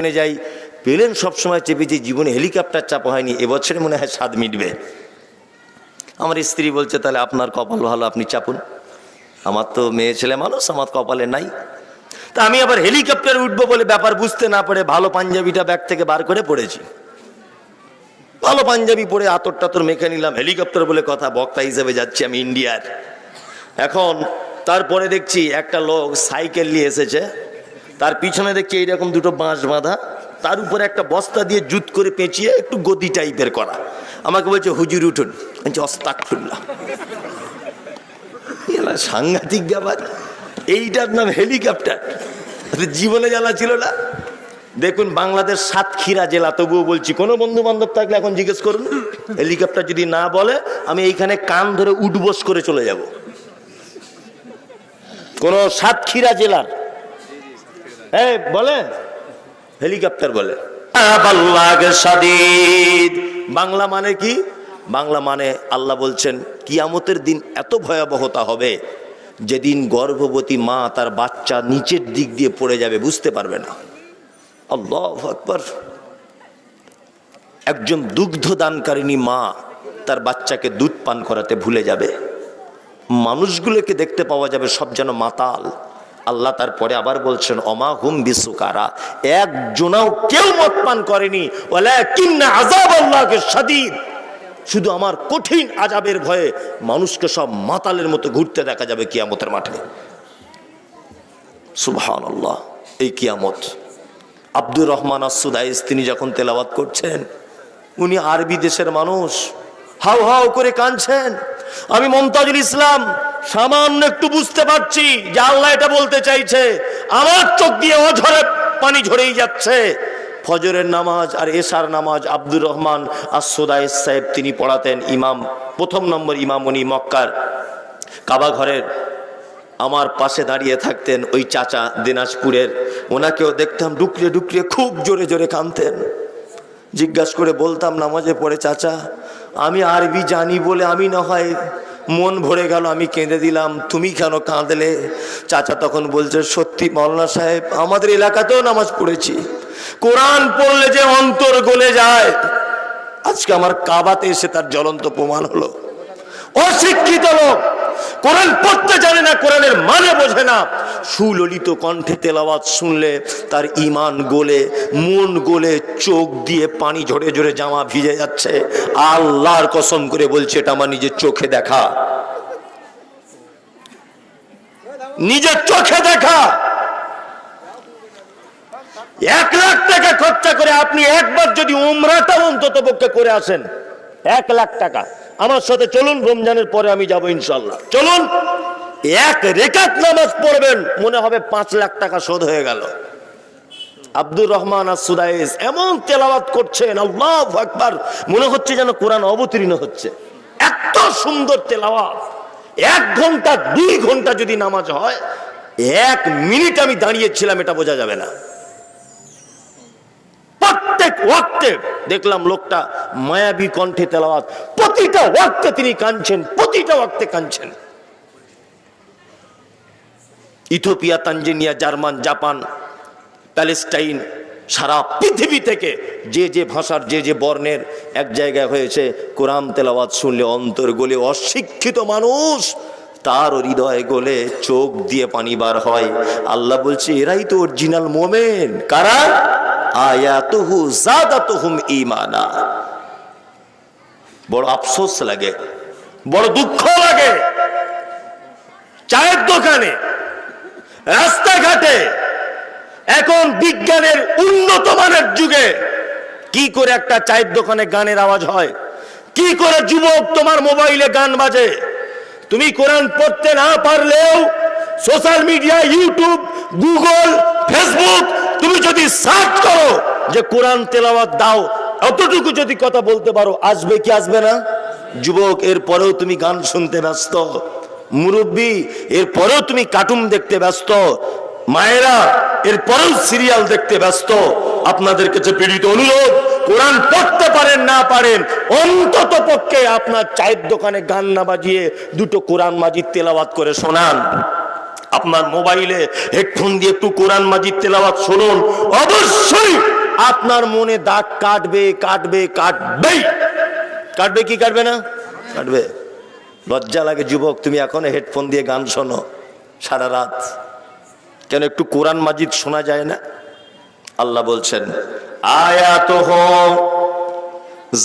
প্লেনে যাই, প্লেন সবসময় চেপেছি, জীবনে হেলিকপ্টার চাপা হয়নি, এবছরে মনে হয় স্বাদ মিটবে। আমার স্ত্রী বলছে, তাহলে আপনার কপাল ভালো, আপনি চাপুন। আমার তো মেয়ে ছেলে মানুষ, আমার কপালে নাই। তা আমি আবার হেলিকপ্টারে উঠবো বলে ব্যাপার বুঝতে না পারে ভালো পাঞ্জাবিটা ব্যাগ থেকে বার করে পড়েছি। ভালো পাঞ্জাবি পরে আতর টাতর মেখে নিলাম, হেলিকপ্টার বলে কথা, বক্তা হিসেবে যাচ্ছি আমি ইন্ডিয়ার। এখন তারপরে দেখছি একটা লোক সাইকেল নিয়ে এসেছে তার পিছনে দেখছি এইরকম দুটো বাঁশ বাঁধা। তার উপরে একটা বস্তা দিয়ে জুত করে পেঁচিয়ে একটু গদি টাইপের করা। আমাকে বলছে, হুজুর, উঠুন। বলছি অস্তাক খুললাম এলা সাংঘাতিক ব্যাপার। এইটার নাম হেলিকপ্টার। জীবনে জানা ছিল না। দেখুন, বাংলাদেশ সাতক্ষীরা জেলা, তবুও বলছি, কোনো বন্ধু বান্ধব থাকলে এখন জিজ্ঞেস করুন। হেলিকপ্টার যদি না বলে, আমি এইখানে কান ধরে উঠবোস করে চলে যাব। কোন সাতক্ষীরা জেলার এই বলে হেলিকপ্টার বলে। বাংলা মানে কি? বাংলা মানে আল্লাহ বলছেন কিয়ামতের দিন এত ভয়াবহতা হবে যেদিন গর্ভবতী মা তার বাচ্চা নিচের দিক দিয়ে পড়ে যাবে বুঝতে পারবে না। আল্লাহ আকবর। একজন দুগ্ধ দানকারিণী মা তার বাচ্চাকে দুধ পান করাতে ভুলে যাবে। মানুষগুলোকে দেখতে পাওয়া যাবে সব যেন মাতাল। আল্লাহ তারপরে আবার বলছেন অমা হুম বিসুকারা। একজনাও কেউ মত পান করেনি। আজাব শুধু আমার কঠিন আজাবের ভয়ে মানুষকে সব মাতালের মতো ঘুরতে দেখা যাবে কিয়ামতের মাঠে। সুবহান আল্লাহ এই কিয়ামত। আব্দুর রহমান আসুদাইস তিনি যখন তেলাওয়াত করছেন, উনি আরবি দেশের মানুষ। হাউ হাউ করে কাঁদছেন। আমি মমতাজুল ইসলাম সামান্য একটু বুঝতে পারছি যে আল্লাহ এটা বলতে চাইছে। আমার চোখ দিয়ে অঝরে পানি ঝরেই যাচ্ছে। ফজরের নামাজ আর এশার নামাজ আব্দুর রহমান আসুদাইস সাহেব তিনি পড়াতেন ইমাম, প্রথম নম্বর ইমাম উনি মক্কার কাবা ঘরের। আমার পাশে দাঁড়িয়ে থাকতেন ওই চাচা দিনাজপুরের। ওনাকেও দেখতাম ডুকরে ডুকরে খুব জোরে জোরে কাঁদতেন জিজ্ঞাসা করে বলতাম, নামাজে পড়ে চাচা? আমি আরবি জানি বলে আমি না হয় মন ভরে গেল, আমি কেঁদে দিলাম, তুমি কেন কাঁদলে? চাচা তখন বলছে, সত্যি মৌলানা সাহেব, আমাদের এলাকাতেও নামাজ পড়েছি। কোরআন পড়লে যে অন্তর গলে যায়। আজকে আমার কাবাতে এসে তার জ্বলন্ত প্রমাণ হলো। অশিক্ষিত লোক কোরআন পড়তে জানে না, কোরআনের মানে বোঝে না। সুললিত কণ্ঠে তেলাওয়াত শুনলে তার ইমান গলে, মন গলে, চোখ দিয়ে পানি ঝরে ঝরে জামা ভিজে যাচ্ছে। আল্লাহর কসম করে বলছে, এটা আমার নিজের চোখে দেখা। নিজের চোখে দেখা। এক লাখ টাকা খরচা করে আপনি একবার যদি উমরাটা অন্তত পক্ষে করে আসেন, এক লাখ টাকা। আমার সাথে চলুন, রমজানের পরে আমি যাব ইনশাল্লাহ চলুন, এক রেখাত নামাজ পড়বেন, মনে হবে পাঁচ লাখ টাকা শোধ হয়ে গেল। আব্দুর রহমান আর সুদাইস এমন তেলাওয়াত করছেন, আল্লাহ আকবার, মনে হচ্ছে যেন কোরআন অবতীর্ণ হচ্ছে। এত সুন্দর তেলাওয়াত। এক ঘণ্টা, দুই ঘণ্টা যদি নামাজ হয়, এক মিনিট আমি দাঁড়িয়েছিলাম, এটা বোঝা যাবে না। প্রত্যেক ওয়াক্তে দেখলাম লোকটা মায়াবী কণ্ঠে তেলাওয়াত। প্রতিটা ওয়াক্তে তিনি কাঁদছেন, প্রতিটা ওয়াক্তে কাঁদছেন। Ethiopia Tanzania, German, Japan, Palestine, সারা পৃথিবী থেকে যে যে ভাষার, যে যে বর্ণের এক জায়গায় হয়েছে, কোরআন তেলাওয়াত শুনলে অন্তর গলে অশিক্ষিত মানুষ, তার হৃদয় গলে চোখ দিয়ে পানি বার হয়। আল্লাহ বলছে, এরাই তো অরিজিনাল মোমেন। কারা? আয়াতুহু জাদাতুহুম ঈমানা। বড় আফসোস লাগে, বড় দুঃখ লাগে। চায়ের দোকানে, রাস্তাঘাটে, এখন বিজ্ঞানের উন্নত মানের যুগে কি করে একটা চায়ের দোকানে গানের আওয়াজ হয়? কি করে যুবক তোমার মোবাইলে গান বাজে? তুমি কোরআন পড়তে না পারলেও social media, YouTube, Google, Facebook তুমি যদি সার্চ করো যে কোরআন তেলাওয়াত দাও, অতটুকু যদি কথা বলতে পারো, আসবে কি আসবে না? যুবক এর পরেও তুমি গান শুনতে ব্যস্ত। মুরব্বী এর পরেও তুমি কার্টুন দেখতে ব্যস্ত। মায়েরা এর পরেও সিরিয়াল দেখতে ব্যস্ত। আপনাদের কাছে পীড়িত অনুরোধ, কোরআন পড়তে পারেন, না পারেন, অন্তত পক্ষে আপনার চায়ের দোকানে গান না বাজিয়ে দুটো কোরআন মাজিদ তেলাওয়াত করে শোনান। আপনার মোবাইলে হেডফোন দিয়ে একটু কোরআন মাজিদ তেলাওয়াত শুনুন। অবশ্যই আপনার মনে দাগ কাটবে কাটবে, কাটবেই। কাটবে কি কাটবে না? কাটবে। লজ্জা লাগে যুবক, তুমি এখন হেডফোন দিয়ে গান শোনো সারা রাত। কেন একটু কোরআন মাজিদ শোনা যায় না? আল্লাহ বলছেন আয়াত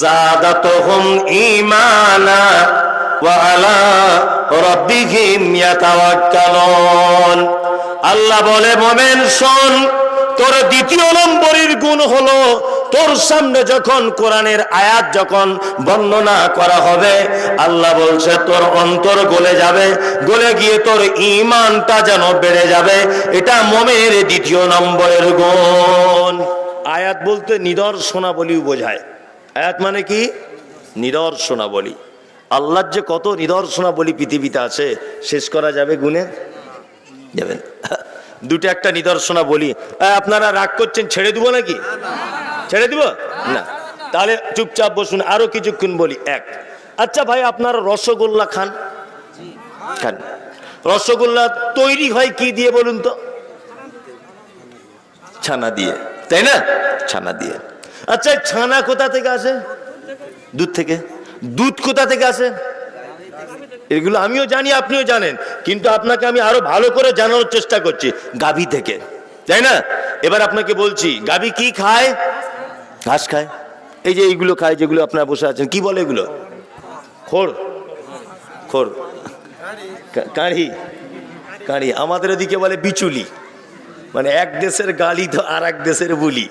জাদাতহুম ঈমানা ওয়া আল্লাহ বলে, মোমেন, শোন, তোর দ্বিতীয় নম্বরের গুণ হলো তোর সামনে যখন কোরআনের আয়াত যখন বর্ণনা করা হবে, আল্লাহ বলছে, তোর অন্তর গলে যাবে, গলে গিয়ে তোর ইমানটা যেন বেড়ে যাবে। এটা মোমের দ্বিতীয় নম্বরের গুণ। আয়াত বলতে নিদর্শনাবলী বোঝায়। আয়াত মানে কি? নিদর্শনাবলী। আল্লাহর যে কত নিদর্শনাবলী পৃথিবীতে আছে, শেষ করা যাবে গুণে? যাবেন দুটো একটা নিদর্শনা বলি আপনারা রাগ করছেন, ছেড়ে দিব নাকি? ছেড়ে দিব? না। তাহলে চুপচাপ বসুন, আরও কিছুক্ষণ বলি, এক। আচ্ছা ভাই, আপনারা রসগোল্লা খান? খান। রসগোল্লা তৈরি হয় কি দিয়ে বলুন তো? ছানা দিয়ে। তাই না? ছানা দিয়ে। আচ্ছা ছানা কোথা থেকে আসে? দুধ থেকে? দুধ কোথা থেকে আসে? এগুলো আমিও জানি, আপনিও জানেন। কিন্তু আপনাকে আমি আরও ভালো করে জানানোর চেষ্টা করছি, গাভী থেকে। তাই না? এবার আপনাকে বলছি, গাভী কি খায়? ঘাস খায়। এই যে এইগুলো খায়, যেগুলো আপনারা বসে আছেন, কি বলে এগুলো? খোর। কা- কাঁড়ি। কাঁড়ি। আমাদের ওদিকে বলে বিচুলি। মানে এক দেশের গালি তো আর এক দেশের বুলি।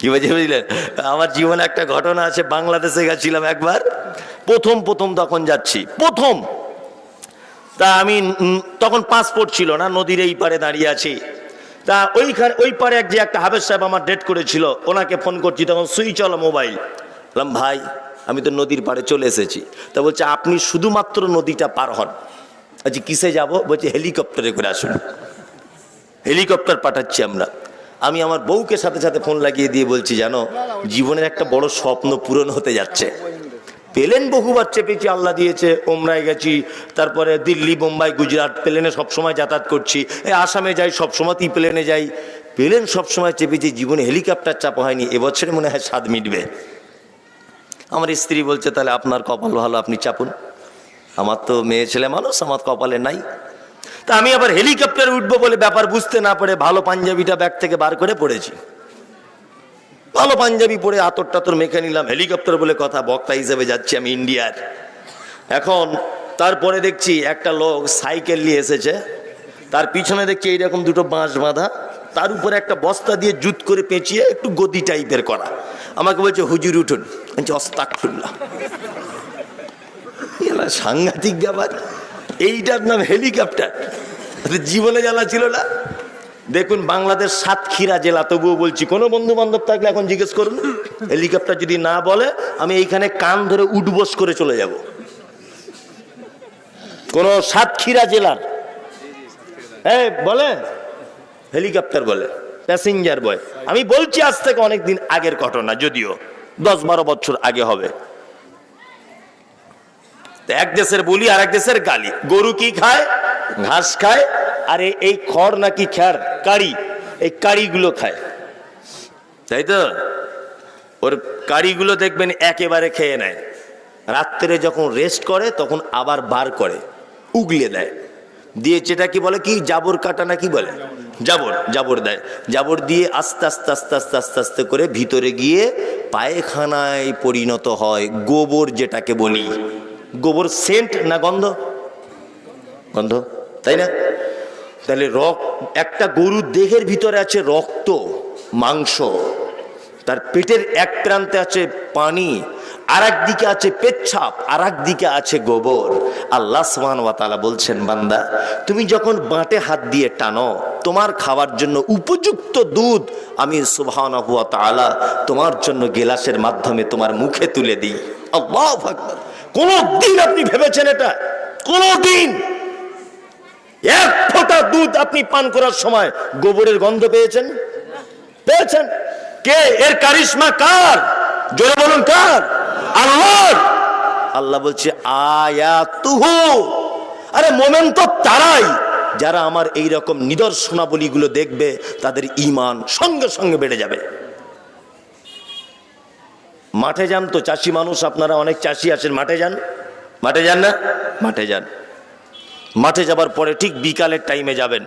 কি বলছে বুঝলেন? আমার জীবনে একটা ঘটনা আছে, বাংলাদেশে গেছিলাম একবার। প্রথম প্রথম তখন যাচ্ছি, প্রথম। তা আমি তখন পাসপোর্ট ছিল না, নদীর এই পারে দাঁড়িয়ে আছি। তা ওইখানে, ওই পারে এক যে একটা হাবেজ সাহেব আমার ডেট করেছিল, ওনাকে ফোন করছি, তখন সুইচ হলো মোবাইল। বললাম, ভাই, আমি তো নদীর পাড়ে চলে এসেছি। তা বলছে, আপনি শুধুমাত্র নদীটা পার হন। আচ্ছা কিসে যাব? বলছে, হেলিকপ্টারে করে আসুন। হেলিকপ্টার পাঠাচ্ছি আমরা। আমি আমার বউকে সাথে সাথে ফোন লাগিয়ে দিয়ে বলছি, জানো, জীবনের একটা বড় স্বপ্ন পূরণ হতে যাচ্ছে। প্লেন বহুবার চেপেছি, আল্লাহ দিয়েছে, ওমরায় গেছি, তারপরে দিল্লি বোম্বাই গুজরাট, প্লেনে সবসময় যাতায়াত করছি এই আসামে যাই সবসময়তেই প্লেনে যাই। প্লেন সবসময় চেপেছি, জীবনে হেলিকপ্টার চাপা হয়নি এবছরে মনে হয় স্বাদ মিটবে। আমার স্ত্রী বলছে, তাহলে আপনার কপাল ভালো, আপনি চাপুন। আমার তো মেয়ে ছেলে মানুষ, আমার কপালে নাই। তা আমি আবার হেলিকপ্টারে উঠবো বলে ব্যাপার বুঝতে না পারে ভালো পাঞ্জাবিটা ব্যাগ থেকে বার করে পড়েছি। ভালো পাঞ্জাবি পরে আতর টাতর মেখে নিলাম। হেলিকপ্টার বলে কথা, বক্তা হিসেবে যাচ্ছি আমি ইন্ডিয়ার। এখন তারপরে দেখছি একটা লোক সাইকেল নিয়ে এসেছে। তার পিছনে দেখছি এইরকম দুটো বাঁশ বাঁধা। তার উপরে একটা বস্তা দিয়ে জুত করে পেঁচিয়ে একটু গদি টাইপের করা। আমাকে বলছে, হুজুর, উঠুন। বলছি অস্তাক খুললাম সাংঘাতিক ব্যাপার। এইটার নাম হেলিকপ্টার। জীবনে জানা ছিল না। দেখুন, বাংলাদেশ সাতক্ষীরা জেলা, তবুও বলছি, কোনো বন্ধু বান্ধব থাকলে এখন জিজ্ঞেস করুন। হেলিকপ্টার যদি না বলে, আমি এইখানে কান ধরে উঠবোস করে চলে যাব। কোন সাতক্ষীরা জেলার। হ্যাঁ বলে? হেলিকপ্টার বলে, প্যাসেঞ্জার বয়। আমি বলছি আজ থেকে অনেক দিন আগের ঘটনা, যদিও দশ বারো বছর আগে হবে। এক দেশের বলি আর এক দেশের গালি। গরু কি খায়? ঘাস খায়? আর এই- খড় নাকি খ্যার? কাড়ি। এই কাড়িগুলো খায়। তাই তো? ওর কাড়িগুলো দেখবেন একেবারে খেয়ে নেয়। রাত্রে যখন রেস্ট করে, তখন আবার বার করে, উগলে দেয়। দিয়ে যেটা কি বলে কি? জাবর কাটা না কি বলে? জাবর জাবর দেয়। জাবর দিয়ে আস্তে আস্তে আস্তে আস্তে আস্তে আস্তে করে ভিতরে গিয়ে পায়খানায় পরিণত হয় গোবর যেটাকে বলি। গোবর সেন্ট না গন্ধ? গন্ধ, তাই না? তাহলে রক, একটা গরুর দেহের ভিতরে আছে রক্ত, মাংস। তার পেটের এক প্রান্তে আছে পানি আর দিকে আছে পেচ্ছাপ আর দিকে আছে গোবর। আল্লাহ সুবহান ওয়া তাআলা বলছেন, বান্দা, তুমি যখন বাঁটে হাত দিয়ে টানো, তোমার খাওয়ার জন্য উপযুক্ত দুধ আমি সুবহানাহু ওয়া তাআলা তোমার জন্য গেলাসের মাধ্যমে তোমার মুখে তুলে দিই। আল্লাহু আকবার। কোন দিন আপনি ভেবেছেন এটা? কোন দিন এক ফোঁটা দুধ আপনি পান করার সময় গোবরের গন্ধ পেয়েছেন? পেয়েছেন। কে? এর কারিশমা কার? জোরে বলুন, কার? আল্লাহ আল্লাহ বলছে, আয়াতুহু। আরে, মোমেন তো তারাই। যারা আমার এই রকম নিদর্শনাবলীগুলো দেখবে, তাদের ইমান সঙ্গে সঙ্গে বেড়ে যাবে। মাঠে যান তো চাষি মানুষ, আপনারা অনেক চাষি আছেন, মাঠে যান? মাঠে যান না? মাঠে যান। মাঠে যাবার পরে ঠিক বিকালের টাইমে যাবেন।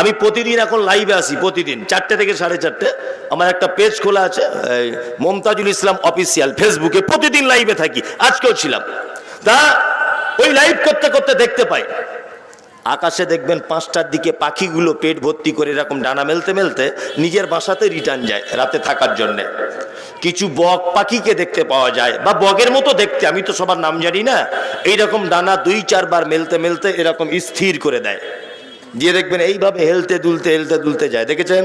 আমি প্রতিদিন এখন লাইভে আসি প্রতিদিন, চারটে থেকে সাড়ে চারটে। আমার একটা পেজ খোলা আছে মমতাজুল ইসলাম অফিসিয়াল ফেসবুকে প্রতিদিন লাইভে থাকি, আজকেও ছিলাম। তা ওই লাইভ করতে করতে দেখতে পাই আকাশে দেখবেন পাঁচটার দিকে পাখিগুলো পেট ভর্তি করে এরকম ডানা মেলতে মেলতে নিজের বাসাতে রিটার্ন যায় রাতে থাকার জন্যে। কিছু বক পাখিকে দেখতে পাওয়া যায়, বা বগের মতো দেখতে, আমি তো সবার নাম জানি না, এইরকম ডানা দুই চারবার মেলতে মেলতে এরকম স্থির করে দেয়। দিয়ে দেখবেন এইভাবে হেলতে দুলতে হেলতে দুলতে যায়। দেখেছেন?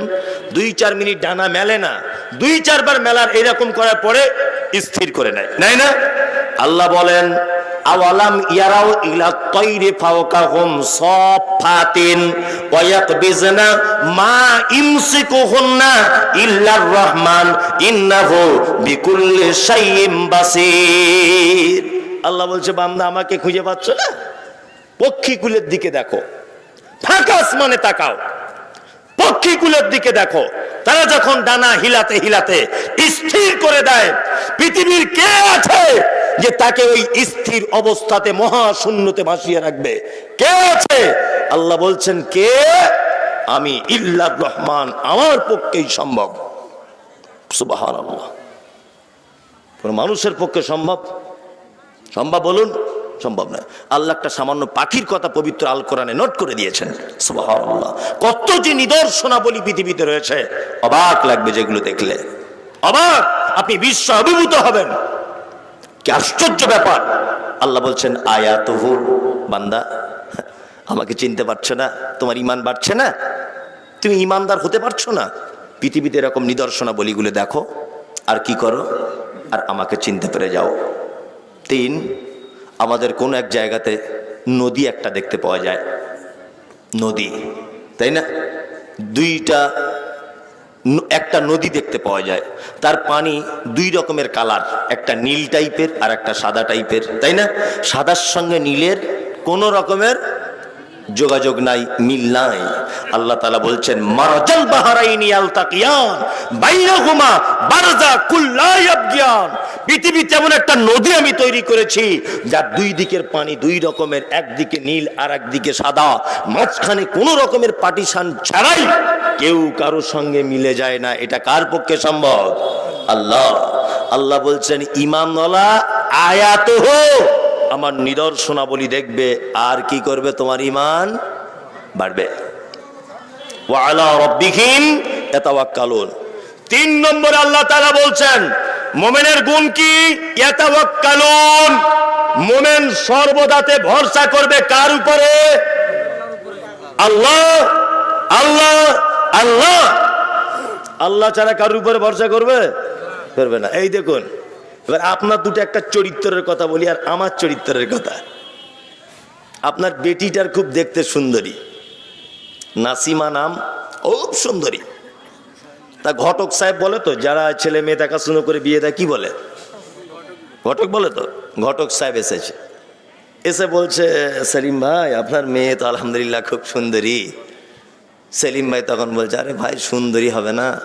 দুই চার মিনিট ডানা মেলে না, দুই চারবার মেলার এরকম করার পরে স্থির করে নেয়। নেয় না? আল্লাহ বলেন, আওয়ালাম ইয়ারাও ইলা তৈরি সফাতিন ওয়ায়াকবিজনা মা ইল্লার রহমান আল্লাহ বলছে, বান্দা, আমাকে খুঁজে পাচ্ছ না? পক্ষীকুলের দিকে দেখো। ফাঁকা আসমানে তাকাও। পক্ষীকুলের দিকে দেখো। তারা যখন ডানা হিলাতে হিলাতে স্থির করে দেয়, পৃথিবীর কে আছে যে তাকে ওই স্থির অবস্থাতে মহাশূন্যতে ভাসিয়ে রাখবে। কে আছে? আল্লাহ বলছেন, কে? আমি ইল্লা রহমান, আমার পক্ষেই সম্ভব। আল্লাহ কোন মানুষের পক্ষে সম্ভব? সম্ভব বলুন, সম্ভব নয়। আল্লাহ একটা সামান্য পাখির কথা পবিত্র আল কোরআনে নোট করে দিয়েছেন। সুবহানাল্লাহ। কত যে নিদর্শনাবলী পৃথিবীতে রয়েছে, অবাক লাগবে যেগুলো দেখলে। অবাক! আপনি বিশ্ব অভিভূত হবেন। কি আশ্চর্য ব্যাপার। আল্লাহ বলছেন, আয়াতহু, বান্দা, আমাকে চিনতে পারছ না, তোমার ইমান বাড়ছে না, তুমি ইমানদার হতে পারছ না। পৃথিবীতে এরকম নিদর্শনাবলীগুলো দেখো, আর কি করো? আর আমাকে চিনতে পেরে যাও। তিন, আমাদের কোন এক জায়গাতে নদী একটা দেখতে পাওয়া যায়। নদী, তাই না? দুইটা একটা নদী দেখতে পাওয়া যায়। তার পানি দুই রকমের কালার, একটা নীল টাইপের আর একটা সাদা টাইপের, তাই না? সাদার সঙ্গে নীলের কোনো রকমের যোগাযোগ নাই, মিল নাই। আল্লাহ তালা বলছেন, মারাজাল বাহারাইনি আলতাকিয়ান, বাইনাহুমা বারজা কুল্লা ইয়াবগিয়ান। পৃথিবীতে এমন একটা নদী আমি তৈরি করেছি, যার দুই দিকের পানি দুই রকমের একদিকে নীল আর একদিকে সাদা। মাঝখানে কোনো রকমের পার্টিশন ছাড়াই কেউ কারও সঙ্গে মিলে যায় না। এটা কার পক্ষে সম্ভব? আল্লাহ। আল্লাহ বলছেন ইমানওয়ালা আয়াত হো আমার নিদর্শনাবলী দেখবে, আর কি করবে তোমার ইমান বাড়বে। তিন নম্বরে আল্লাহ তাআলা বলছেন, মোমেনের গুণ কি? মোমেন সর্বদাতে ভরসা করবে কার উপরে? আল্লাহ আল্লাহ আল্লাহ। আল্লাহ ছাড়া কার উপরে ভরসা করবে? করবে না। এই দেখুন এবার আপনার দুটো একটা চরিত্রের কথা বলি আর আমার চরিত্রের কথা। আপনার বেটিটার খুব দেখতে সুন্দরী। নাসিমা নাম খুব সুন্দরী। তা ঘটক সাহেব বলে তো, যারা ছেলে মেয়ে দেখাশুনো করে বিয়ে দেয়, কি বলে? ঘটক বলে তো? ঘটক সাহেব এসেছে। এসে বলছে, সেলিম ভাই, আপনার মেয়ে তো আলহামদুলিল্লাহ খুব সুন্দরী। সেলিম ভাই তখন বলছে, আরে ভাই, সুন্দরী হবে না।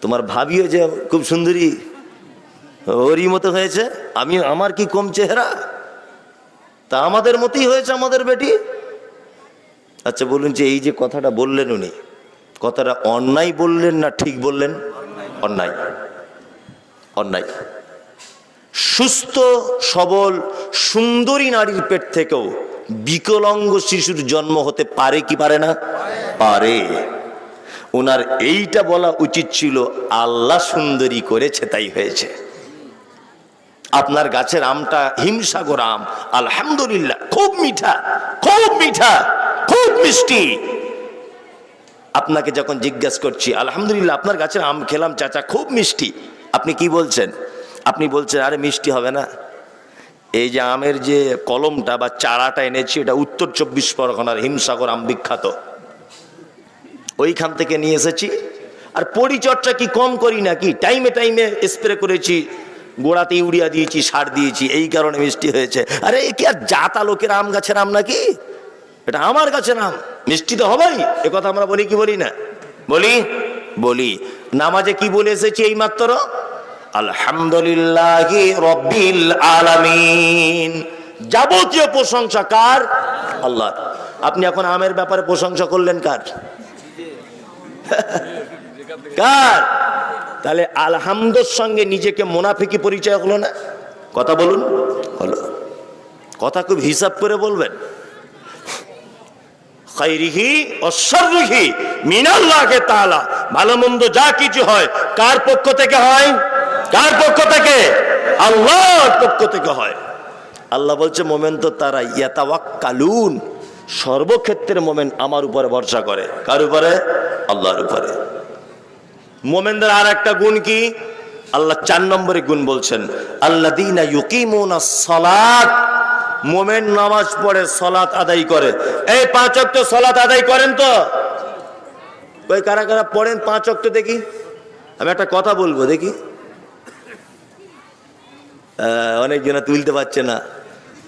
তোমার ভাবিও যে খুব সুন্দরী। ওরই মতো হয়েছে, আমি, আমার কি কম চেহারা? তা আমাদের মতোই হয়েছে আমাদের বেটি। আচ্ছা বলুন যে এই যে কথাটা বললেন উনি, কথাটা অন্যায় বললেন না ঠিক বললেন? অন্যায়। অন্যায়। সুস্থ, সবল, সুন্দরী নারীর পেট থেকেও বিকলাঙ্গ শিশুর জন্ম হতে পারে কি পারে না? পারে। ওনার এইটা বলা উচিত ছিল, আল্লাহ সুন্দরী করেছে, তাই হয়েছে। আপনার গাছের আমটা হিমসাগর আম। আলহামদুলিল্লাহ, খুব মিঠা খুব মিঠা, খুব মিষ্টি। আপনাকে যখন জিজ্ঞাসা করছি, আলহামদুলিল্লাহ, আপনার গাছের আম খেলাম, চাচা, খুব মিষ্টি। আপনি কি বলছেন? আপনি বলছেন, আরে, মিষ্টি হবে না। এই যে আমের যে কলমটা বা চারাটা এনেছি, এটা উত্তর চব্বিশ পরগনার হিমসাগর আম বিখ্যাত। ওইখান থেকে নিয়ে এসেছি। আর পরিচর্যা কি কম করি নাকি? টাইমে টাইমে স্প্রে করেছি। গোড়াতে ইউরিয়া দিয়েছি, সার দিয়েছি, এই কারণে মিষ্টি হয়েছে। আরে, এ কি আর জাতা লোকের আম গাছের আম নাকি? এটা আমার গাছের আম, মিষ্টি তো হবেই। এ কথা আমরা বলি কি বলি না? বলি? বলি। নামাজে কি বলে এসেছি এই মাত্র আলহামদুলিল্লাহ রব্বিল আলামিন। যাবতীয় প্রশংসা কার? আল্লাহ। আপনি এখন আমের ব্যাপারে প্রশংসা করলেন কার? কার? তাহলে আলহামদুর সঙ্গে নিজেকে মোনাফিকি পরিচয় হলো না? কথা বলুন। হলো। কথা খুব হিসাব করে বলবেন। খাইরিহি অশ্বরিহি মিনাল্লাহকে তাআলা। ভালো মন্দ যা কিছু হয়, কার পক্ষ থেকে হয়? কার পক্ষ থেকে? আল্লাহর পক্ষ থেকে হয়। আল্লাহ বলছে, মোমেন তো তারা ইয়াতাওয়াক্কালুন। সর্বক্ষেত্রে মোমেন আমার উপরে ভরসা করে। কার উপরে? আল্লাহর উপরে। মোমেনদের আর একটা গুণ কি? আল্লাহ চার নম্বরে গুণ বলছেন আল্লাহ দিনা ইউকিমুনা সালাত মোমেন নামাজ পড়ে সলাত আদায় করে। এই পাঁচ অক্ট সলাত আদায় করেন তো? ওই কারা কারা পড়েন পাঁচ অক্ট দেখি? আমি একটা কথা বলব, দেখি। অনেক অনেকজনা তুলতে পারছে না।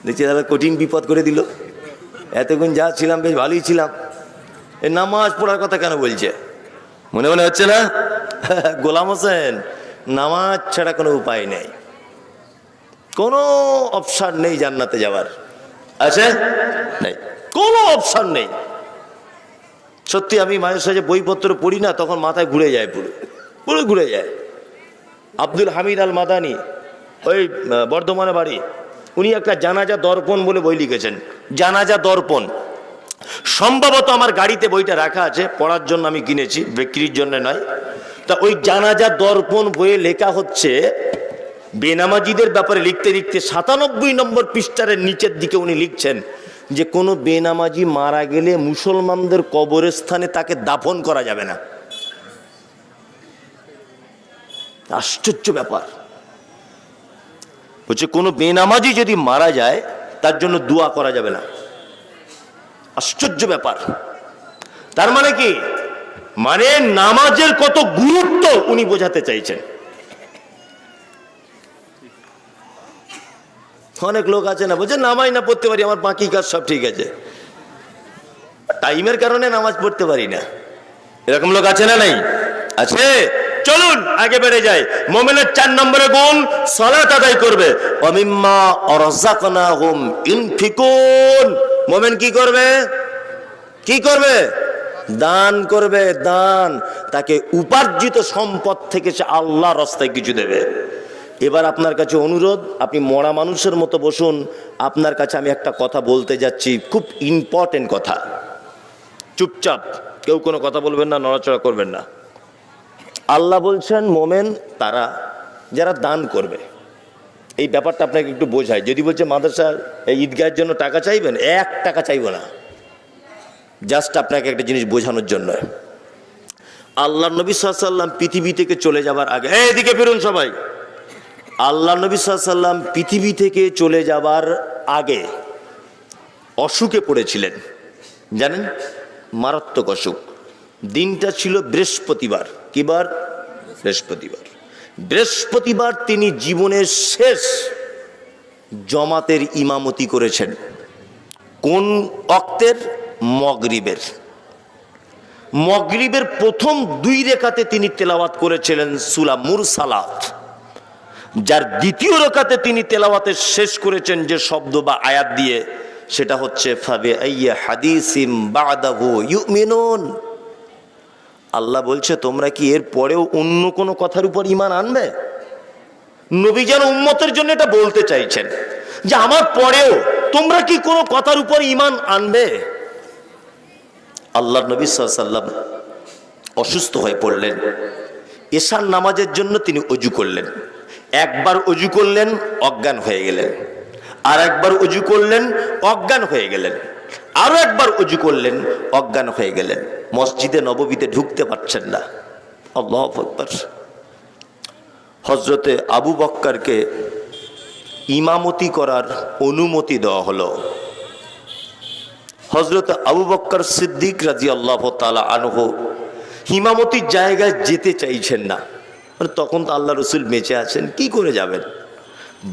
দেখছি দাদা কঠিন বিপদ করে দিল। এতক্ষণ যা ছিলাম, বেশ ভালোই ছিলাম। এই নামাজ পড়ার কথা কেন বলছে? মনে মনে হচ্ছে না? গোলাম হোসেন, নামাজ ছাড়া কোনো উপায় নেই। কোনো অপশান নেই জান্নাতে যাওয়ার। আছে? নেই। কোনো অপশান নেই। সত্যি আমি মাঝে সাঝে বইপত্র পড়ি না, তখন মাথায় ঘুরে যায় পুরো। পুরো ঘুরে যায়। আব্দুল হামিদ আল মাদানি ওই বর্ধমানে বাড়ি, উনি একটা জানাজা দর্পণ বলে বই লিখেছেন। জানাজা দর্পণ। সম্ভবত আমার গাড়িতে বইটা রাখা আছে, পড়ার জন্য আমি কিনেছি, বিক্রির জন্য নয়। তা ওই জানাজা দর্পণ বইয়ে লেখা হচ্ছে, বেনামাজিদের ব্যাপারে লিখতে লিখতে সাতানব্বই নম্বর পৃষ্ঠারের নিচের দিকে উনি লিখছেন যে কোনো বেনামাজি মারা গেলে মুসলমানদের কবরস্থানে তাকে দাফন করা যাবে না। আশ্চর্য ব্যাপার। বলছে, কোনো বেনামাজি যদি মারা যায়, তার জন্য দোয়া করা যাবে না। আশ্চর্য ব্যাপার। তার মানে কি? মানে নামাজের কত গুরুত্ব উনি বোঝাতে চাইছেন। অনেক লোক আছে না, বলছে, নামাই না, পড়তে পারি, আমার বাকি কাজ সব ঠিক আছে। টাইমের কারণে নামাজ পড়তে পারি না। এরকম লোক আছে না নাই? আছে? চলুন, আগে বেড়ে যায় মোমেনের চার নম্বরে গুণ, সালাত আদায় করবে। অমিম্মা অরজাকনাহুম ইনফিকুন। মোমেন কি করবে? কি করবে? দান করবে, দান। তাকে উপার্জিত সম্পদ থেকে সে আল্লাহ রাস্তায় কিছু দেবে। এবার আপনার কাছে অনুরোধ, আপনি মরা মানুষের মতো বসুন। আপনার কাছে আমি একটা কথা বলতে যাচ্ছি, খুব ইম্পর্টেন্ট কথা। চুপচাপ, কেউ কোনো কথা বলবেন না, নড়াচড়া করবেন না। আল্লাহ বলছেন, মোমেন, তারা, যারা দান করবে। এই ব্যাপারটা আপনাকে একটু বোঝায় যদি বলছে, মাদ্রাসা, এই ঈদগাহের জন্য টাকা চাইবেন? এক টাকা চাইব না। জাস্ট আপনাকে একটা জিনিস বোঝানোর জন্য। আল্লাহ নবী সাল্লাম পৃথিবী থেকে চলে যাবার আগে এদিকে ফিরুন সবাই। আল্লাহ নবী সাল্লাম পৃথিবী থেকে চলে যাবার আগে অসুখে পড়েছিলেন। জানেন? মারাত্মক অসুখ। দিনটা ছিল বৃহস্পতিবার। কিবার? বৃহস্পতিবার। বৃহস্পতিবার তিনি জীবনের শেষ জমাতের ইমামতি করেছেন। কোন অক্তের? মগরিবের। মগরিবের প্রথম দুই রেখাতে তিনি তেলাওয়াত করেছিলেন সুলা মুরসালাত। যার দ্বিতীয় রেখাতে তিনি তেলাওয়াতের শেষ করেছেন যে শব্দ বা আয়াত দিয়ে, সেটা হচ্ছে, ফাবে হাদিসিম ইউমিনুন। আল্লাহ বলছে, তোমরা কি এর পরেও অন্য কোনো কথার উপর ইমান আনবে? নবী যেন উম্মতের জন্য এটা বলতে চাইছেন, যে আমার পরেও তোমরা কি কোনো কথার উপর ইমান আনবে? আল্লাহ নবী সাল্লাম অসুস্থ হয়ে পড়লেন। এশার নামাজের জন্য তিনি অজু করলেন। একবার অজু করলেন, অজ্ঞান হয়ে গেলেন। আর একবার অজু করলেন, অজ্ঞান হয়ে গেলেন। আরও একবার অজু করলেন, অজ্ঞান হয়ে গেলেন। মসজিদে, নববীতে ঢুকতে পারছেন না। হজরতে আবু বক্কারকে ইমামতি করার অনুমতি দেওয়া হলো। হজরত আবু বক্কর সিদ্দিক রাজি আল্লাহ তালা আনহ হিমামতির জায়গায় যেতে চাইছেন না। মানে তখন তো আল্লাহ রসুল বেঁচে আছেন, কি করে যাবেন?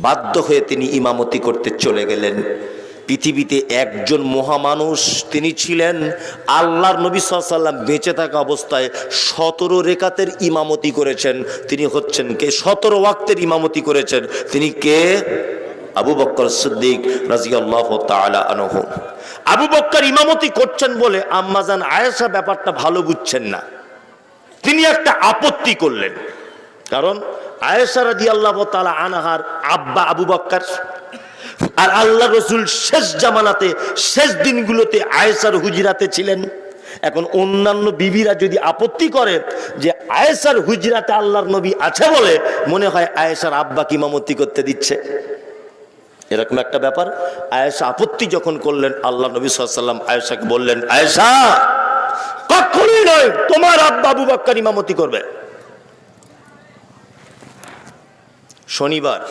বাধ্য হয়ে তিনি ইমামতি করতে চলে গেলেন। পৃথিবীতে একজন মহামানুষ তিনি ছিলেন, আল্লাহর নবী সাল্লাম বেঁচে থাকা অবস্থায় সতেরো রেখাতের ইমামতি করেছেন। তিনি হচ্ছেন কে? সতেরো ওয়াক্তের ইমামতি করেছেন। তিনি কে? আবু বক্কর সিদ্দিক রাজিয়াল্লাহ তাআলা আনহু। আবু বক্কর ইমামতি করছেন বলে আম্মাজান আয়েশা ব্যাপারটা ভালো বুঝছেন না। তিনি একটা আপত্তি করলেন। কারণ আয়েশা রাদিয়াল্লাহু তালা আনাহার আব্বা আবু বক্কর আর আল্লাহ রসুল শেষ জামানাতে, শেষ দিনগুলোতে আয়েসার হুজরাতে ছিলেন। এখন অন্যান্য বিবিরা যদি আপত্তি করে যে আয়েসার হুজরাতে আল্লাহর নবী আছে বলে, মনে হয় আয়েসার আব্বা কিমামতি করতে দিচ্ছে। এরকম একটা ব্যাপার। আয়েশা আপত্তি যখন করলেন, আল্লাহ নবী সাল্লাম আয়েশাকে বললেন, আয়েশা, কখনই নয়, তোমার আব্বা আবু বাক্কার ইমামতি করবে। শনিবার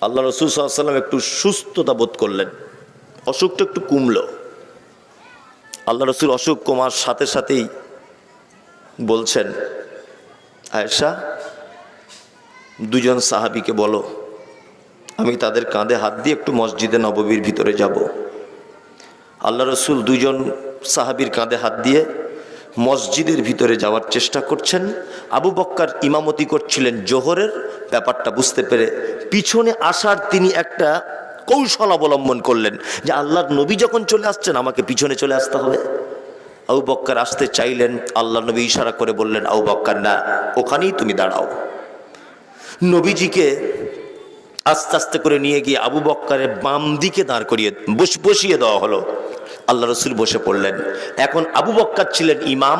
আল্লাহ রসুল সাল্লাম একটু সুস্থতা বোধ করলেন। অসুখটা একটু কমলো। আল্লাহ রসুল অসুখ কমার সাথে সাথেই বলছেন, আয়েশা, দুজন সাহাবিকে বলো আমি তাদের কাঁধে হাত দিয়ে একটু মসজিদে নববীর ভিতরে যাব। আল্লাহ রসুল দুজন সাহাবির কাঁধে হাত দিয়ে মসজিদের ভিতরে যাওয়ার চেষ্টা করছেন। আবু বক্কার ইমামতি করছিলেন জোহরের। ব্যাপারটা বুঝতে পেরে পিছনে আসার তিনি একটা কৌশল অবলম্বন করলেন যে আল্লাহর নবী যখন চলে আসছেন, আমাকে পিছনে চলে আসতে হবে। আবু বক্কার আসতে চাইলেন আল্লাহ নবী ইশারা করে বললেন, আবু বক্কার, না, ওখানেই তুমি দাঁড়াও। নবীজিকে আস্তে আস্তে করে নিয়ে গিয়ে আবু বক্কারের বাম দিকে দাঁড় করিয়ে, বস, বসিয়ে দেওয়া হলো। আল্লাহ রসুল বসে পড়লেন। এখন আবু বক্কার ছিলেন ইমাম,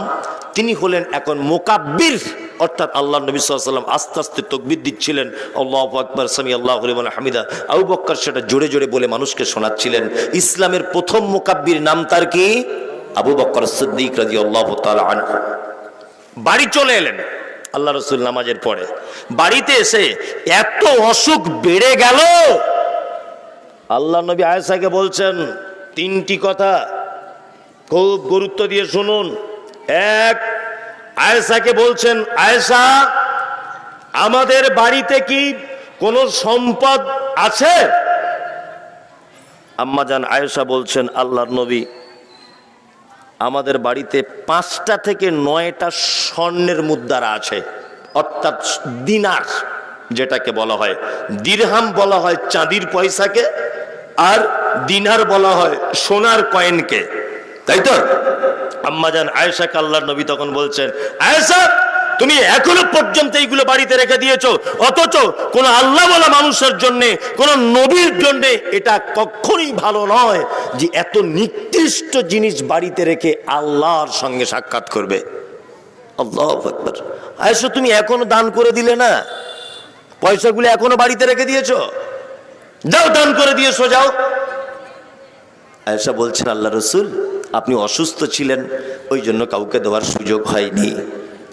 তিনি হলেন এখন মোকাব্বির। অর্থাৎ আল্লাহ নবী সাল্লাম আস্তে আস্তে তকবির দিচ্ছিলেন। আল্লাহ আকবর সামি আল্লাহ হামিদা। আবু বক্কর সেটা জোরে জোরে বলে মানুষকে শোনাচ্ছিলেন। ইসলামের প্রথম মোকাব্বির নাম তার কি? আবু বক্কর সিদ্দিক রাজি আল্লাহ বাড়ি চলে এলেন। আল্লাহ রসুল নামাজের পরে। বাড়িতে এসে এত অসুখ বেড়ে গেল। আল্লাহ নবী আয়েশাকে বলছেন, তিনটি কথা খুব গুরুত্ব দিয়ে শুনুন। এক, আয়েশাকে বলছেন, আয়েশা, আমাদের বাড়িতে কি কোনো সম্পদ আছে? আম্মাজান আয়েশা বলছেন, আল্লাহর নবী আমাদের বাড়িতে পাঁচটা থেকে নয়টা স্বর্ণের মুদ্রারা আছে। অর্থাৎ দিনার, যেটাকে বলা হয়। দিরহাম বলা হয় চাঁদির পয়সাকে, আর দিনার বলা হয় সোনার কয়েনকে। তাই তো? আম্মাজান আয়েশা কাল্লার নবী তখন বলছেন, আয়েশা তুমি এখনও পর্যন্ত এইগুলো বাড়িতে রেখে দিয়েছ। অথচ কোন আল্লাহ বলা মানুষের জন্য, কোন নবীর জন্য এটা কখনোই ভালো নয় যে এত নিকৃষ্ট জিনিস বাড়িতে রেখে আল্লাহর সঙ্গে সাক্ষাৎ করবে। আল্লাহ আয়েশা, তুমি এখনও দান করে দিলে না? পয়সাগুলো এখনও বাড়িতে রেখে দিয়েছ? যাও দান করে দিয়েছ যাও। আয়েশা বলছেন, আল্লাহ রসুল, আপনি অসুস্থ ছিলেন, ওই জন্য কাউকে দেওয়ার সুযোগ হয়নি।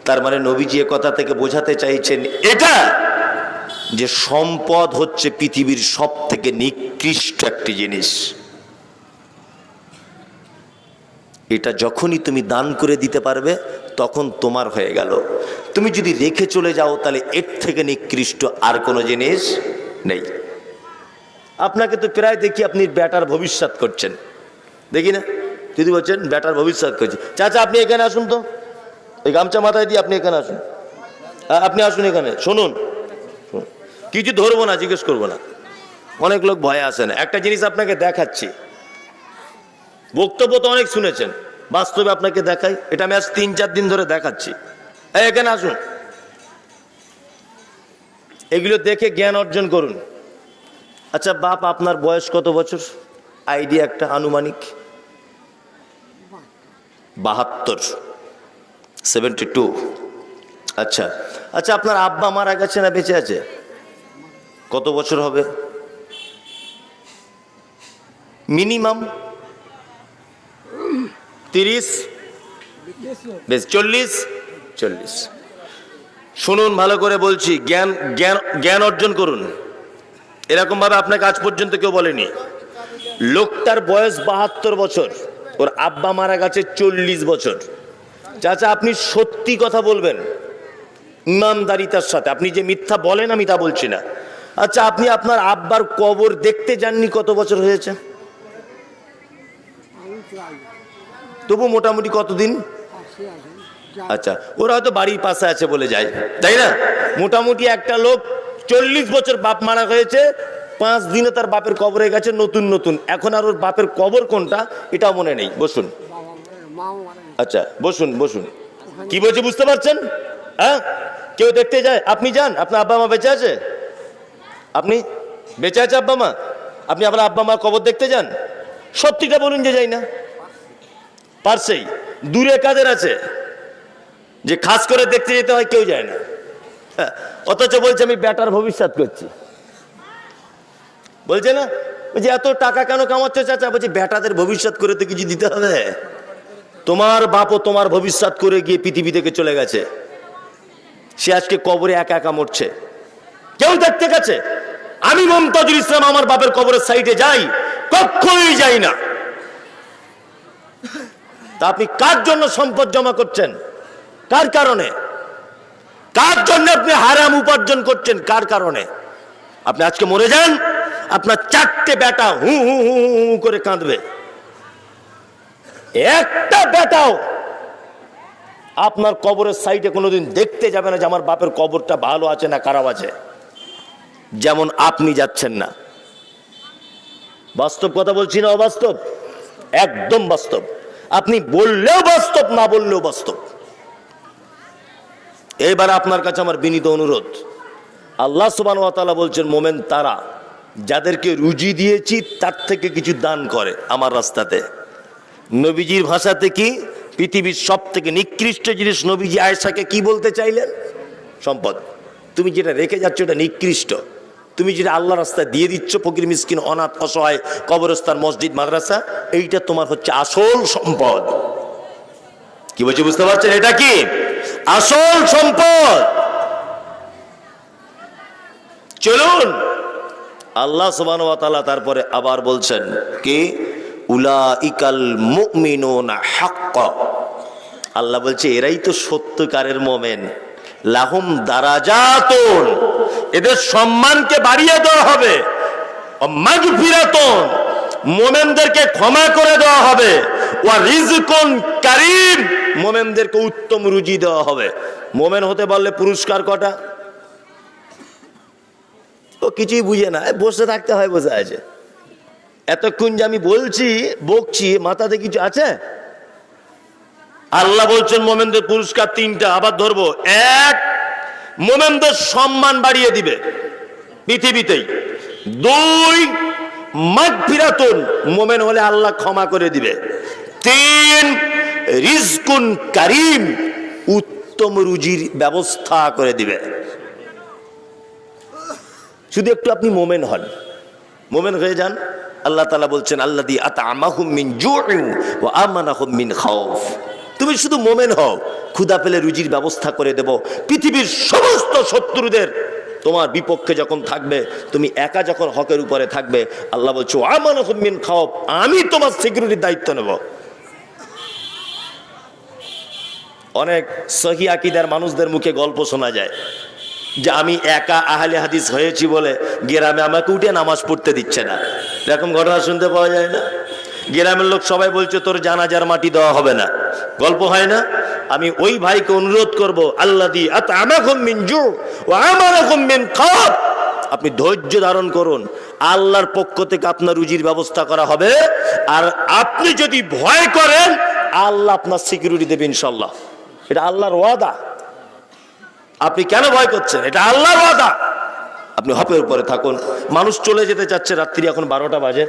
তার মানে নবীজি এ কথা থেকে বোঝাতে চাইছেন এটা যে সম্পদ হচ্ছে পৃথিবীর সব থেকে নিকৃষ্ট একটি জিনিস। এটা যখনই তুমি দান করে দিতে পারবে, তখন তোমার হয়ে গেল। তুমি যদি রেখে চলে যাও, তাহলে এর থেকে নিকৃষ্ট আর কোনো জিনিস নেই। আপনাকে তো প্রায় দেখি আপনি ব্যাটার ভবিষ্যৎ করছেন। দেখি না? যদি বলছেন ব্যাটার ভবিষ্যৎ করছে। চাচা, আপনি এখানে আসুন তো। এই গামছা মাথায় দিয়ে আপনি এখানে আসুন। আপনি আসুন এখানে। শুনুন। কিছু ধরবো না, জিজ্ঞেস করব না। অনেক লোক ভয়ে না। একটা জিনিস আপনাকে দেখাচ্ছি। বক্তব্য তো অনেক শুনেছেন। বাস্তবে আপনাকে দেখাই। এটা আমি আজ তিন, চার দিন ধরে দেখাচ্ছি। এখানে আসুন। এগুলো দেখে জ্ঞান অর্জন করুন। আচ্ছা বাপ, আপনার বয়স কত বছর? আইডিয়া একটা আনুমানিক। বাহাত্তর। সেভেন্টি টু আচ্ছা। আচ্ছা আপনার আব্বা মারা গেছে না বেঁচে আছে? কত বছর হবে? মিনিমাম? তিরিশ? বেশ, চল্লিশ? চল্লিশ। শুনুন, ভালো করে বলছি, জ্ঞান জ্ঞান জ্ঞান অর্জন করুন। এরকম ভাবে আপনাকে আজ পর্যন্ত কেউ বলেনি। লোকটার বয়স বাহাত্তর বছর। ওর আব্বা মারা গেছে চল্লিশ বছর। চাচা, আপনি সত্যি কথা বলবেন। ইমানদারিতার সাথে। আপনি যে মিথ্যা বলেন, আমি তা বলছি না। আচ্ছা আপনি আপনার আব্বার কবর দেখতে যাননি কত বছর হয়েছে? তবু মোটামুটি কতদিন? আচ্ছা ওরা হয়তো বাড়ির পাশে আছে বলে যায়। তাই না? মোটামুটি একটা লোক চল্লিশ বছর বাপ মারা হয়েছে, পাঁচ দিনে তার বাপের কবরে গেছে, নতুন নতুন। এখন আর ওর বাপের কবর কোনটা, এটাও মনে নেই। বসুন। আচ্ছা বসুন বসুন। কি বলছে বুঝতে পারছেন? হ্যাঁ? কেউ দেখতে যায়? আপনি যান আপনার আব্বা মা বেঁচে আছে? আপনি বেঁচে আছে আব্বা মা? আপনি আপনার আব্বা মা কবর দেখতে যান? সত্যিটা বলুন যে যাই না। পারছেই। দূরে কাদের আছে? যে খাস করে দেখতে যেতে হয় কেউ যায় না। হ্যাঁ, অথচ বলছে আমি ব্যাটার ভবিষ্যৎ করছি। বলছে না? বলছে এত টাকা কেন কামাচ্ছ চাচা? বলছি ব্যাটাদের ভবিষ্যৎ করে তো কিছু দিতে হবে। তোমার বাপও তোমার ভবিষ্যৎ করে গিয়ে পৃথিবী থেকে চলে গেছে। সে আজকে কবরে একা একা মরছে। কেউ দেখতে গেছে? আমি মমতাজুল ইসলাম আমার বাপের কবরের সাইডে যাই কখনোই যাই না। তা আপনি কার জন্য সম্পদ জমা করছেন? কার কারণে? কার জন্য আপনি হারাম উপার্জন করছেন? কার কারণে? আপনি আজকে মরে যান, আপনার চারটে বেটা হু হু হু হু হু করে কাঁদবে। একটা বেটাও আপনার কবরের সাইডে কোনোদিন দেখতে যাবে না যে আমার বাপের কবরটা ভালো আছে না খারাপ আছে। যেমন আপনি যাচ্ছেন না। বাস্তব কথা বলছি না অবাস্তব? একদম বাস্তব। আপনি বললেও বাস্তব, না বললেও বাস্তব। এইবার আপনার কাছে আমার বিনীত অনুরোধ। আল্লাহ সুবান বলছেন, মোমেন তারা, যাদেরকে রুজি দিয়েছি, তার থেকে কিছু দান করে আমার রাস্তাতে। নবীজির ভাষাতে কি? পৃথিবীর সব থেকে নিকৃষ্ট জিনিস নবীজি আয়েশাকে কি বলতে চাইলেন? সম্পদ। তুমি যেটা রেখে যাচ্ছ এটা নিকৃষ্ট। তুমি যেটা আল্লাহ রাস্তায় দিয়ে দিচ্ছ, ফকির, মিসকিন, অনাথ, অসহায়, কবরস্থান, মসজিদ, মাদ্রাসা, এইটা তোমার হচ্ছে আসল সম্পদ। কি বলছি, বুঝতে পারছেন? এটা কি? আসল সম্পদ। চলুন। আল্লাহ সুবান তারপরে আবার বলছেন, কি? উলা ইকাল মুমিনুনা হাক্কা। আল্লাহ বলছে, এরাই তো সত্যকারের মোমেন। লাহুম দারাজাতুন, এদের সম্মানকে বাড়িয়ে দেওয়া হবে। মাগফিরাতুন, মোমেনদেরকে ক্ষমা করে দেওয়া হবে। ওয়া রিজকুন কারীম, মোমেনদেরকে উত্তম রুজি দেওয়া হবে। মোমেন হতে পারলে পুরস্কার কটা? ও কিছুই বুঝে না বসে থাকতে হয় বসে আছে এতক্ষণ যে আমি বলছি, বকছি, মাথাতে কিছু আছে? আল্লাহ বলছেন, মোমেনদের পুরস্কার তিনটা, আবার ধরবো। এক, মোমেনদের সম্মান বাড়িয়ে দিবে পৃথিবীতেই। দুই, মাগফিরাতুন, মোমেন হলে আল্লাহ ক্ষমা করে দিবে। তিন, রিজকুন কারিম, উত্তম রুজির ব্যবস্থা করে দিবে। শুধু একটু আপনি মোমেন হন। মোমেন হয়ে যান। আল্লাহ তালা বলছেন আল্লাহ দি আতা ও তুমি শুধু মোমেন হও ক্ষুদা পেলে রুজির ব্যবস্থা করে দেব। পৃথিবীর সমস্ত শত্রুদের তোমার বিপক্ষে যখন থাকবে, তুমি একা যখন হকের উপরে থাকবে, আল্লাহ বলছো আমানাহুম মিন খাউফ আমি তোমার সিকিউরিটির দায়িত্ব নেব। অনেক সহি আকিদার মানুষদের মুখে গল্প শোনা যায়। যে আমি একা আহলে হাদিস হয়েছি বলে গ্রামে আমাকে উঠে নামাজ পড়তে দিচ্ছে না। এরকম ঘটনা শুনতে পাওয়া যায় না? গ্রামের লোক সবাই বলছে, তোর জানাজার মাটি দেওয়া হবে না। গল্প হয় না? আমি ওই ভাইকে অনুরোধ করব আল্লাহ দি খাব আপনি ধৈর্য ধারণ করুন, আল্লাহর পক্ষ থেকে আপনার রুজির ব্যবস্থা করা হবে। আর আপনি যদি ভয় করেন, আল্লাহ আপনার সিকিউরিটি দেবে ইনশাল্লাহ এটা আল্লাহর ওয়াদা। আপনি কেন ভয় করছেন? এটা আল্লাহর ওয়াদা। আপনি হপের উপরে থাকুন। মানুষ চলে যেতে চাচ্ছে, রাত্রি এখন বারোটা বাজে।